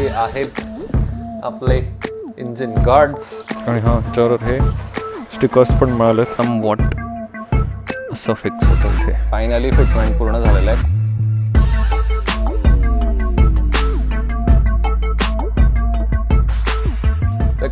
हे आहेत आपले इंजिन गार्ड्स आणि हां ह्याच्यावर हे स्टिकर्स पण मिळाले सम वॉट असं फिक्स होतं इथे. फायनली फिटमेंट पूर्ण झालेलं आहे.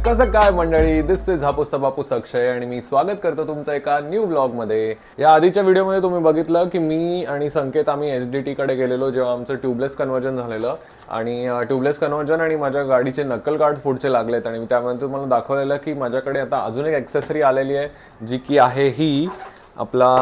कसं काय मंडळी? दिस इज हापूस बापूस अक्षय आणि मी स्वागत करतो तुमचं एका न्यू ब्लॉगमध्ये या आधीच्या व्हिडिओमध्ये तुम्ही बघितलं की मी आणि संकेत आम्ही एच डी टीकडे गेलेलो जेव्हा आमचं ट्यूबलेस कन्वर्जन झालेलं. आणि ट्यूबलेस कन्वर्जन आणि माझ्या गाडीचे नक्कल कार्ड्स पुढचे लागलेत आणि त्यामध्ये तुम्हाला दाखवलेलं की माझ्याकडे आता अजून एक ॲक्सेसरी आलेली आहे जी की आहे ही आपला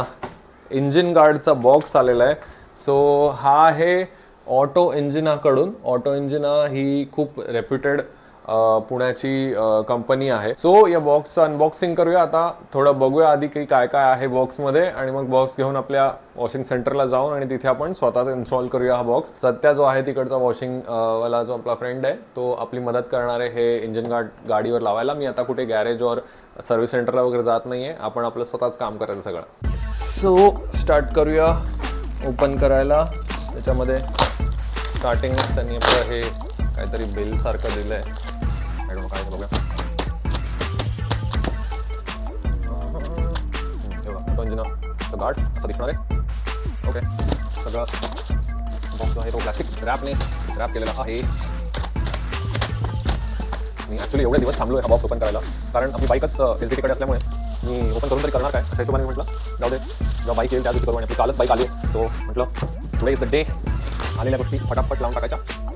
इंजिन गार्डचा बॉक्स आलेला आहे. सो हा आहे ऑटो इंजिनाकडून ऑटो इंजिना ही खूप रेप्युटेड पुण्याची कंपनी आहे. सो या बॉक्सचं अनबॉक्सिंग करूया. आता थोडं बघूया आधी की काय काय आहे बॉक्समध्ये आणि मग बॉक्स घेऊन आपल्या वॉशिंग सेंटरला जाऊन आणि तिथे आपण स्वतःच इन्स्टॉल करूया हा बॉक्स सध्या जो आहे तिकडचा वॉशिंग वाला जो आपला फ्रेंड आहे तो आपली मदत करणारे हे इंजिन गार्ड गाडीवर लावायला. मी आता कुठे गॅरेज और सर्व्हिस सेंटरला वगैरे जात नाही आहे आपण आपलं स्वतःच काम करायचं सगळं. सो स्टार्ट करूया. ओपन करायला. त्याच्यामध्ये स्टार्टिंगच त्यांनी आपलं हे काहीतरी बिल सारखं आहे बघूया हम्म, हे बघा, तो गार्ड असं दिसणार आहे ओके सगळं बॉक्स जो आहे तो प्लास्टिक रॅपने रॅप केलेला आहे मी ॲक्च्युली एवढे दिवस थांबलो हा बॉक्स ओपन करायला कारण आपली बाईकच एल कडे असल्यामुळे मी ओपन करून तरी करणार काय अशा हिशोबाने म्हटलं जाऊ दे जेव्हा बाईक येईल त्या दिवशी करू आणि आपली कालच बाईक आली सो म्हटलं टुडे इज़ द डे आलेल्या गोष्टी फटाफट लावून टाकायच्या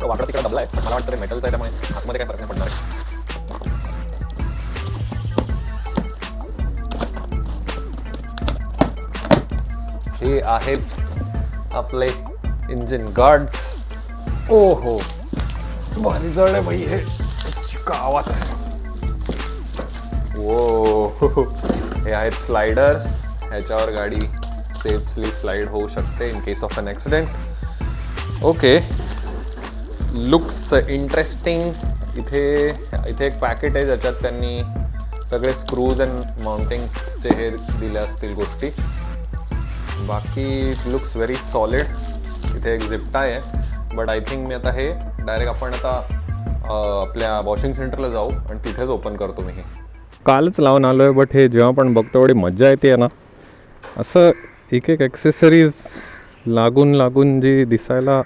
तो वाकडा तिकडे दबला आहे पण मला वाटतं मेटलचा आहे त्यामुळे आतमध्ये काय फरक नाही पडणार आहे. हे आहेत आपले इंजिन गार्ड्स ओ हो भारी जळ आहे भाई हे गावात वो हे आहेत स्लायडर्स ह्याच्यावर गाडी सेफली स्लाइड होऊ शकते in case of an accident okay looks interesting इथे इथे एक पॅकेट आहे ज्याच्यात त्यांनी सगळे स्क्रूज अँड माउंटिंग्सचे हे दिले असतील गोष्टी. बाकी लुक्स व्हेरी सॉलिड इथे एक झिप्टा आहे. बट आय थिंक मी आता हे डायरेक्ट आपण आता आपल्या वॉशिंग सेंटरला जाऊ आणि तिथेच ओपन करतो मी हे. कालच लावून आलो आहे बट हे जेव्हा पण बघतो एवढी मजा येते ना. असं एक एक ॲक्सेसरीज लागून लागून जी दिसायला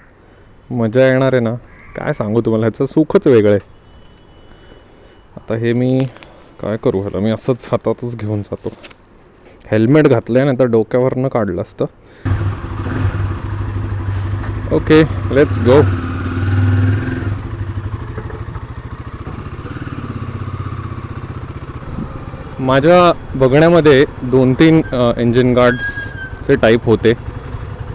मजा येणार आहे ना काय सांगू तुम्हाला ह्याचं सुखच वेगळं आहे. आता हे मी काय करू ह्याला मी असंच हातातच घेऊन जातो. हेल्मेट घातलं आहे ना तर डोक्यावरनं काढलं असतं. ओके लेट्स गो माझ्या बघण्यामध्ये दोन तीन इंजिन गार्ड्सचे टाईप होते.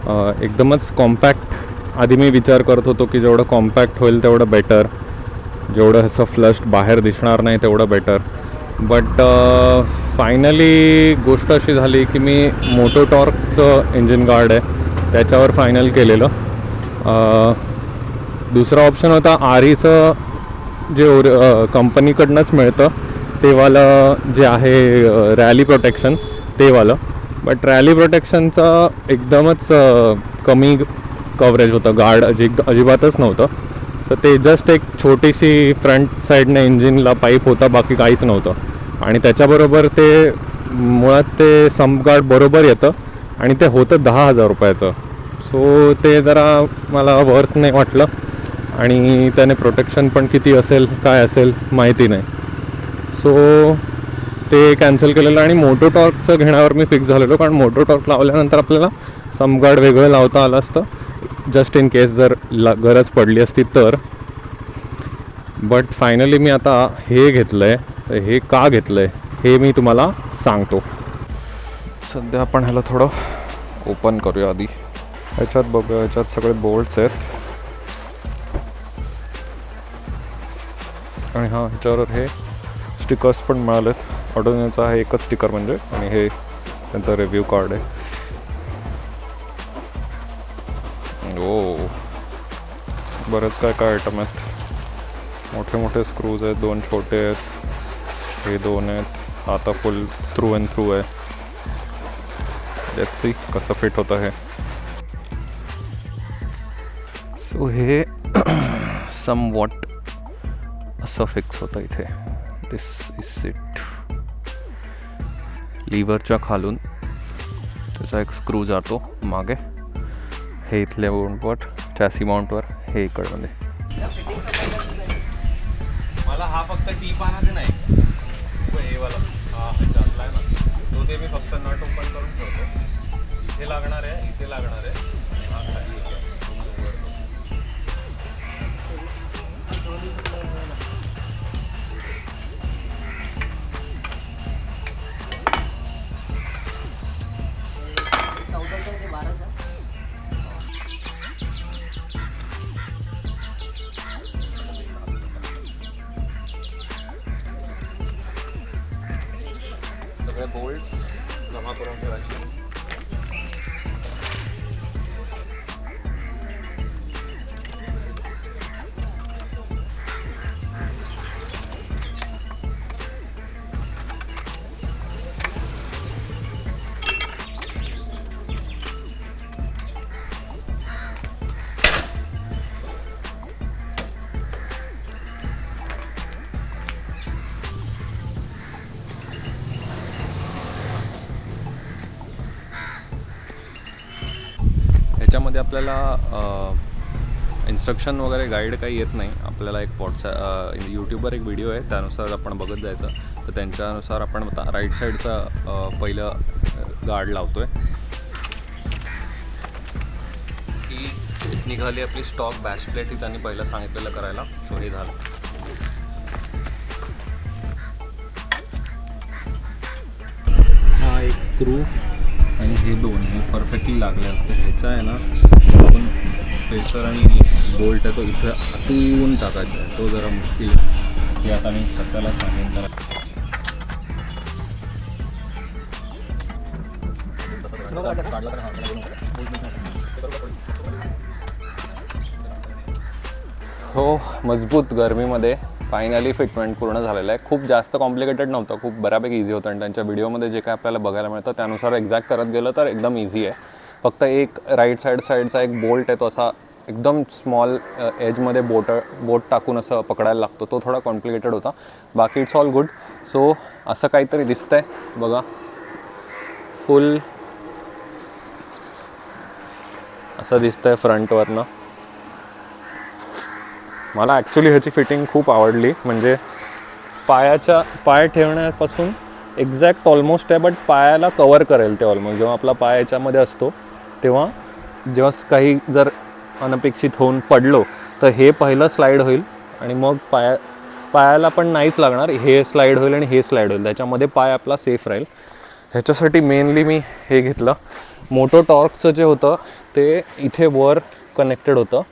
एकदमच कॉम्पॅक्ट आधी मी विचार करत होतो की जेवढं कॉम्पॅक्ट होईल तेवढं बेटर जेवढं असं फ्लश बाहेर दिसणार नाही तेवढं बेटर बट फायनली गोष्ट अशी झाली की मी मोटो टॉर्कचं इंजिन गार्ड आहे. त्याच्यावर फायनल केलेलं. दुसरा ऑप्शन होता आरीचं जे ओर कंपनीकडनंच मिळतं तेवालं जे आहे रॅली प्रोटेक्शन तेवालं. बट रॅली प्रोटेक्शनचं एकदमच कमी कवरेज होतं. गार्ड अजि अजिबातच नव्हतं. सो ते जस्ट एक छोटीशी फ्रंट साईडने इंजिनला पाईप होता बाकी काहीच नव्हतं. आणि त्याच्याबरोबर ते मुळात ते सम गार्ड बरोबर येतं. आणि ते होतं दहा हजार रुपयाचं. सो ते जरा मला वर्थ नाही वाटलं. आणि त्याने प्रोटेक्शन पण किती असेल काय असेल माहिती नाही. सो ते कॅन्सल केलेलं आणि मोटो टॉर्कचं घेण्यावर मी फिक्स झालेलो कारण मोटो टॉर्क लावल्यानंतर आपल्याला समगार्ड वेगळं लावता आलं असतं. जस्ट इन केस जर ला गरज पडली असती तर. बट फायनली मी आता हे घेतलं आहे तर हे का घेतलं आहे हे मी तुम्हाला सांगतो. सध्या आपण ह्याला थोडं ओपन करूया आधी. ह्याच्यात बघूया ह्याच्यात सगळे बोल्ट्स आहेत. आणि हां ह्याच्यावर हे स्टिकर्स पण मिळालेत. ऑटोनचा आहे एकच स्टिकर म्हणजे आणि हे त्यांचं रिव्ह्यू कार्ड आहे. हो. ओ बरंच काय काय आयटम आहेत. मोठे मोठे स्क्रूज आहेत दोन छोटे आहेत. हे दोन आहेत. आता फुल थ्रू अँड थ्रू आहे. लेट्स सी कसं फिट होतं हे. सो हे सम वॉट असं फिक्स होतं इथे. दिस इज इट लिव्हरच्या खालून. त्याचा एक स्क्रू जातो मागे. हे इथल्या माउंटवर चॅसी माउंटवर हे इकडमध्ये मला हा फक्त टी पाना नाही. हे वाला. हा ह्याच्यातला आहे ना. तो ते मी फक्त नट ओपन करून ठेवतो. इथे लागणार आहे इथे लागणार आहे. आणि हा खाली सगळे त्यामध्ये आपल्याला इन्स्ट्रक्शन वगैरे गाईड काही येत नाही. आपल्याला एक व्हॉट्सॲप यूट्यूबवर एक व्हिडिओ आहे त्यानुसार आपण बघत जायचं. तर त्यांच्यानुसार आपण आता राईट साईडचा पहिलं गार्ड लावतो आहे ही निघाली आपली स्टॉक बॅश प्लेट ही त्यांनी पहिलं सांगितलेलं करायला. सो हे झालं. हा एक स्क्रू आणि हे दोन हे परफेक्टली लागले. आहेत तर ह्याचा आहे ना आपण प्रेसर आणि बोल्ट आहे तो इथं आतून टाकायचा आहे. तो जरा मुश्किल आहे. हे आता मी सध्याला सांगेन तर हो मजबूत गरमीमध्ये फायनली फिटमेंट पूर्ण झालेलं आहे. खूप जास्त कॉम्प्लिकेटेड नव्हतं. खूप बऱ्यापैकी इझी होतं. आणि त्यांच्या व्हिडिओमध्ये जे काय आपल्याला बघायला मिळतं त्यानुसार एक्झॅक्ट करत गेलं तर एकदम इझी आहे. फक्त एक राईट साईड साईडचा एक बोल्ट आहे तो असा एकदम स्मॉल एजमध्ये बोट बोट टाकून असं पकडायला लागतो. तो थोडा कॉम्प्लिकेटेड होता. बाकी इट्स ऑल गुड सो असं काहीतरी दिसतंय. बघा. फुल असं दिसतंय फ्रंटवरनं मला ॲक्च्युली ह्याची फिटिंग खूप आवडली. म्हणजे पायाच्या पाय ठेवण्यापासून एक्झॅक्ट ऑलमोस्ट आहे बट पायाला कवर करेल ते ऑलमोस्ट जेव्हा आपला पाय याच्यामध्ये असतो तेव्हा जेव्हा काही जर अनपेक्षित होऊन पडलो तर हे पहिलं स्लाईड होईल आणि मग पाया पायाला पण नाहीच लागणार. हे स्लाईड होईल आणि हे स्लाईड होईल. त्याच्यामध्ये पाय आपला सेफ राहील. ह्याच्यासाठी मेनली मी हे घेतलं. मोटो टॉर्कचं जे होतं ते इथे वर कनेक्टेड होतं.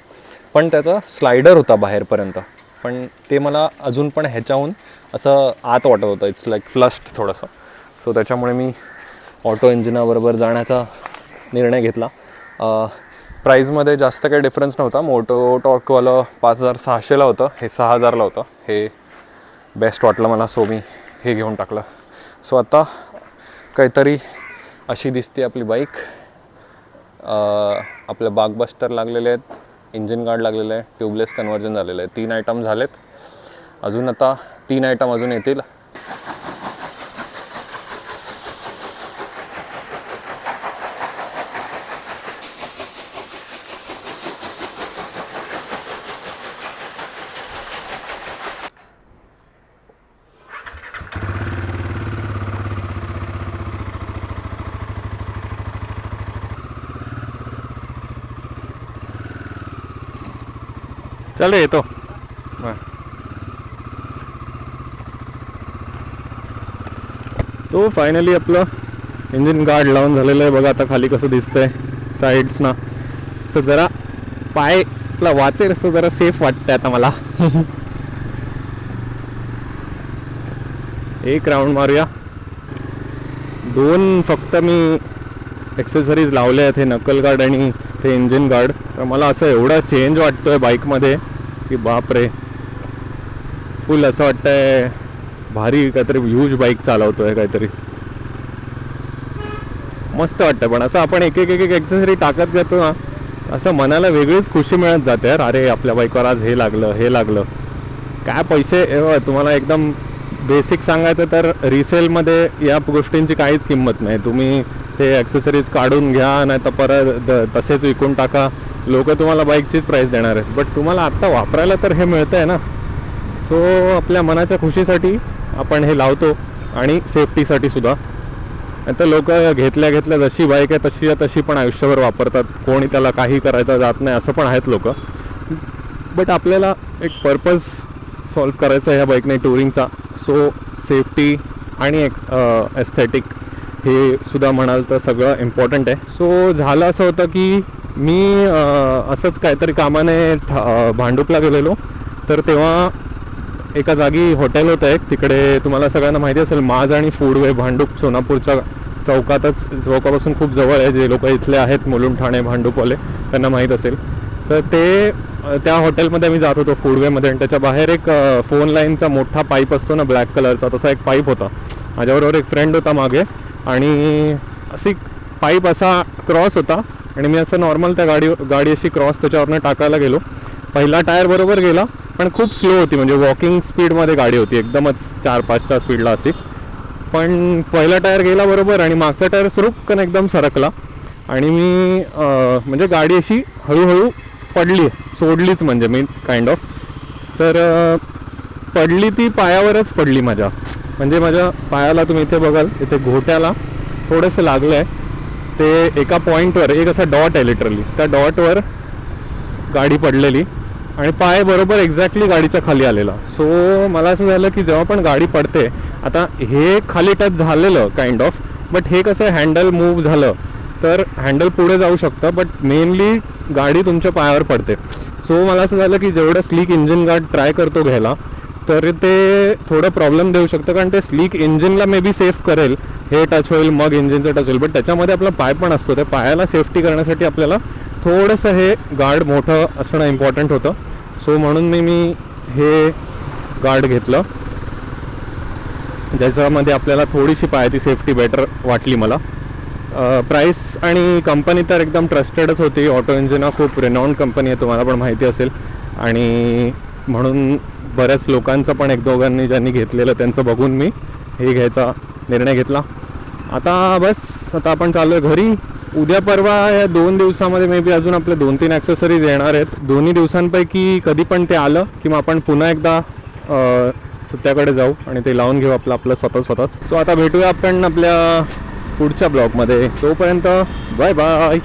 पण त्याचा स्लायडर होता बाहेरपर्यंत. पण ते मला अजून पण ह्याच्याहून असं आत वाटत होतं. इट्स लाईक फ्लस्ट थोडंसं. सो त्याच्यामुळे मी ऑटो इंजिनाबरोबर जाण्याचा निर्णय घेतला. प्राईजमध्ये जास्त काही डिफरन्स नव्हता. मोटो टॉकवालं पाच हजार सहाशेला होतं. हे सहा हजारला होतं. हे बेस्ट वाटलं मला. सो मी हे घेऊन टाकलं. सो आता काहीतरी अशी दिसते आपली बाईक आपलं बागबस्टर लागलेले आहेत. इंजिन गार्ड लागलेलं आहे ट्यूबलेस कन्वर्जन झालेलं आहे. तीन आयटम झालेत. अजून आता तीन आयटम अजून येतील. रे येतो. सो फायनली आपलं इंजिन गार्ड लावून झालेलं आहे. बघा आता खाली कसं दिसतंय साईड्सना असं जरा पाय आपला वाचेल असं जरा सेफ वाटतंय आता मला. एक राऊंड मारूया. दोन फक्त मी एक्सेसरीज लावले आहेत हे नकल गार्ड आणि ते इंजिन गार्ड तर मला असं एवढा चेंज वाटतोय बाईकमध्ये की बाप रे फुल असं वाटतंय भारी काहीतरी ह्यूज बाईक चालवतोय काहीतरी. मस्त वाटतं पण असं आपण एक एक एक एक एक्सेसरी टाकत जातो ना असं मनाला वेगळीच खुशी मिळत जाते यार. अरे आपल्या बाईकवर आज हे लागलं हे लागलं. काय पैसे तुम्हाला एकदम बेसिक सांगायचं तर रिसेलमध्ये या गोष्टींची काहीच किंमत नाही. तुम्ही ते ॲक्सेसरीज काढून घ्या नाही तर परत तसेच विकून टाका. लोक तुम्हाला बाईकचीच प्राईस देणार आहेत. बट तुम्हाला आत्ता वापरायला तर हे मिळतं आहे ना. सो आपल्या मनाच्या खुशीसाठी आपण हे लावतो आणि सेफ्टीसाठी सुद्धा. तर लोक घेतल्या घेतल्या जशी बाईक आहे तशी तशी पण आयुष्यभर वापरतात. कोणी त्याला काही करायचं जात नाही असं पण आहेत लोक. बट आपल्याला एक पर्पज सॉल्व करायचा आहे ह्या बाईकने टुरिंगचा सो सेफ्टी आणि एक एस्थेटिक हे सुद्धा म्हणाल तर सगळं इम्पॉर्टंट आहे. सो झालं असं होतं की मी असंच काहीतरी कामाने ठ- भांडूपला गेलेलो. तर तेव्हा एका जागी हॉटेल होतं एक तिकडे तुम्हाला सगळ्यांना माहिती असेल माज आणि फूडवे भांडूप सोनापूरच्या चौकातच चौकापासून खूप जवळ आहे जे लोक इथले आहेत मुलुंड ठाणे भांडूपवाले त्यांना माहीत असेल. तर ते त्या हॉटेलमध्ये मी जात होतो फूडवेमध्ये आणि त्याच्या बाहेर एक फोन लाईनचा मोठा पाईप असतो ना ब्लॅक कलरचा तसा एक पाईप होता. माझ्याबरोबर एक फ्रेंड होता मागे. आणि अशी पाईप असा क्रॉस होता आणि मी असं नॉर्मल त्या गाडी गाडी अशी क्रॉस त्याच्यावरनं टाकायला गेलो. पहिला टायर बरोबर गेला पण खूप स्लो होती. म्हणजे वॉकिंग स्पीडमध्ये गाडी होती. एकदमच चार पाचच्या स्पीडला अशी. पण पहिला टायर गेला बरोबर आणि मागचा टायर सुरुपकन एकदम सरकला. आणि मी म्हणजे गाडी अशी हळूहळू पडली. सोडलीच म्हणजे मी काइंड ऑफ तर पडली ती पायावरच पडली माझ्या. म्हणजे माझ्या पायाला तुम्ही इथे बघाल इथे घोट्याला थोडंसं लागलं आहे ते एका पॉईंटवर एक असा डॉट आहे लिटरली त्या डॉटवर गाडी पडलेली आणि पाय बरोबर एक्झॅक्टली गाडीच्या खाली आलेला. सो मला असं झालं की जेव्हा पण गाडी पडते आता हे खाली टच झालेलं काइंड ऑफ बट हे कसं हँडल मूव्ह झालं तर हँडल पुढे जाऊ शकतं बट मेनली गाडी तुमच्या पायावर पडते. सो मला असं झालं की जेवढं स्लीक इंजिन गार्ड ट्राय करतो घ्यायला तर ते थोडं प्रॉब्लेम देऊ शकतं कारण ते स्लीक इंजिनला मे बी सेफ करेल. हे टच होईल मग इंजिनचं टच होईल. बट त्याच्यामध्ये आपला पाय पण असतो. त्या पायाला सेफ्टी करण्यासाठी आपल्याला थोडंसं हे गार्ड मोठं असणं इम्पॉर्टंट होतं. सो म्हणून मी मी हे गार्ड घेतलं. ज्याच्यामध्ये आपल्याला थोडीशी पायाची सेफ्टी बेटर वाटली मला. प्राईस आणि कंपनी तर एकदम ट्रस्टेडच होती. ऑटो इंजिन हा खूप रेनॉन्ड कंपनी आहे तुम्हाला पण माहिती असेल. आणि म्हणून बऱ्याच लोकांचं पण एक दोघांनी ज्यांनी घेतलेलं त्यांचं बघून मी हे घ्यायचा निर्णय घेतला. आता बस आता आपण चालू आहे घरी. उद्या परवा या दोन दिवसामध्ये मे बी अजून आपले दोन तीन ॲक्सेसरीज येणार आहेत. दोन्ही दिवसांपैकी कधी पण ते आलं की मग आपण पुन्हा एकदा अ, सत्याकडे जाऊ आणि ते लावून घेऊ आपलं आपलं स्वतः स्वतःच. सो आता भेटूया आपण आपल्या पुढच्या ब्लॉगमध्ये. तोपर्यंत बाय बाय